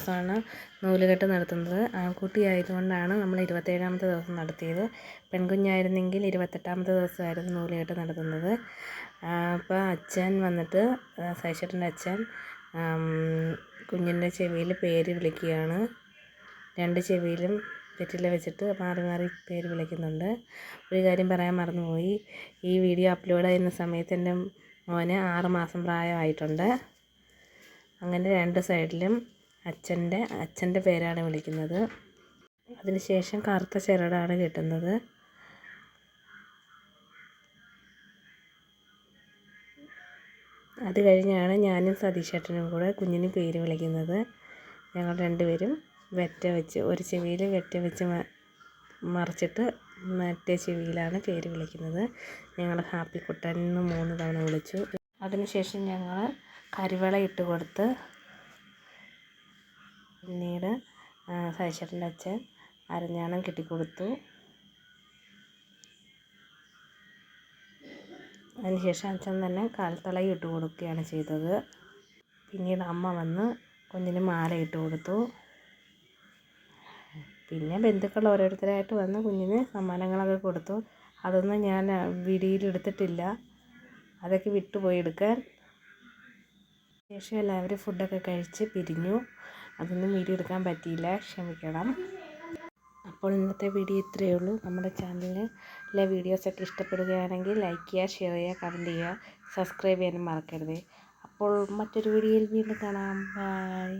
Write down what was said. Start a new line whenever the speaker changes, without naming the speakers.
ദിവസമാണ് നൂലുകെട്ട് നടത്തുന്നത്. ആൺകുട്ടി ആയതുകൊണ്ടാണ് നമ്മൾ ഇരുപത്തേഴാമത്തെ ദിവസം നടത്തിയത്. പെൺകുഞ്ഞായിരുന്നെങ്കിൽ ഇരുപത്തെട്ടാമത്തെ ദിവസമായിരുന്നു നൂലുകെട്ട് നടത്തുന്നത്. അപ്പോൾ അച്ഛൻ വന്നിട്ട് സൈശ്വരന്റെ അച്ഛൻ കുഞ്ഞിന്റെ ചെവിയിൽ പേര് വിളിക്കുകയാണ്. രണ്ട് ചെവിയിലും വെറ്റില വെച്ചിട്ട് മാറി മാറി പേര് വിളിക്കുന്നുണ്ട്. ഒരു കാര്യം പറയാൻ മറന്നുപോയി. ഈ വീഡിയോ അപ്ലോഡ് ചെയ്യുന്ന സമയത്ത് എന്റെ മോന് ആറ് മാസം പ്രായമായിട്ടുണ്ട്. അങ്ങനെ രണ്ട് സൈഡിലും അച്ഛന്റെ അച്ഛന്റെ പേരാണ് വിളിക്കുന്നത്. അതിനുശേഷം കറുത്ത ചിരടാണ് കിട്ടുന്നത്. അത് കഴിഞ്ഞാണ് ഞാനും സതീശേട്ടനും കൂടെ കുഞ്ഞിന് പേര് വിളിക്കുന്നത്. ഞങ്ങൾ രണ്ടുപേരും വെറ്റ വെച്ച് ഒരു ചെവിയിൽ വെറ്റ വെച്ച് മറിച്ചിട്ട് മറ്റേ ചെവിയിലാണ് പേര് വിളിക്കുന്നത്. ഞങ്ങൾ ഹാപ്പി കുട്ടൻ എന്ന് മൂന്ന് തവണ വിളിച്ചു. അതിനുശേഷം ഞങ്ങൾ കരിവള ഇട്ട് കൊടുത്ത് പിന്നീട് സതീശേട്ടന്റെ അച്ഛൻ അരഞ്ഞാണം കെട്ടിക്കൊടുത്തു. അതിനുശേഷം അച്ഛൻ തന്നെ കാൽത്തളയും ഇട്ട് കൊടുക്കുകയാണ് ചെയ്തത്. പിന്നീട് അമ്മ വന്ന് കുഞ്ഞിന് മാല ഇട്ട് കൊടുത്തു. പിന്നെ ബന്ധുക്കൾ ഓരോരുത്തരായിട്ട് വന്ന് കുഞ്ഞിന് സമ്മാനങ്ങളൊക്കെ കൊടുത്തു. അതൊന്നും ഞാൻ വീഡിയോയിൽ എടുത്തിട്ടില്ല. അതൊക്കെ വിട്ടുപോയി എടുക്കാൻ. ശേഷം എല്ലാവരും ഫുഡൊക്കെ കഴിച്ച് പിരിഞ്ഞു. അതൊന്നും വീഡിയോ എടുക്കാൻ പറ്റിയില്ല. ക്ഷമിക്കണം. അപ്പോൾ ഇന്നത്തെ വീഡിയോ ഇത്രയേ ഉള്ളൂ. നമ്മുടെ ചാനലിലെ വീഡിയോസൊക്കെ ഇഷ്ടപ്പെടുകയാണെങ്കിൽ ലൈക്ക് ചെയ്യുക ഷെയർ ചെയ്യുക കമന്റ് ചെയ്യുക സബ്സ്ക്രൈബ് ചെയ്യാനും മറക്കരുത്. അപ്പോൾ മറ്റൊരു വീഡിയോയിൽ വീണ്ടും കാണാം. ബൈ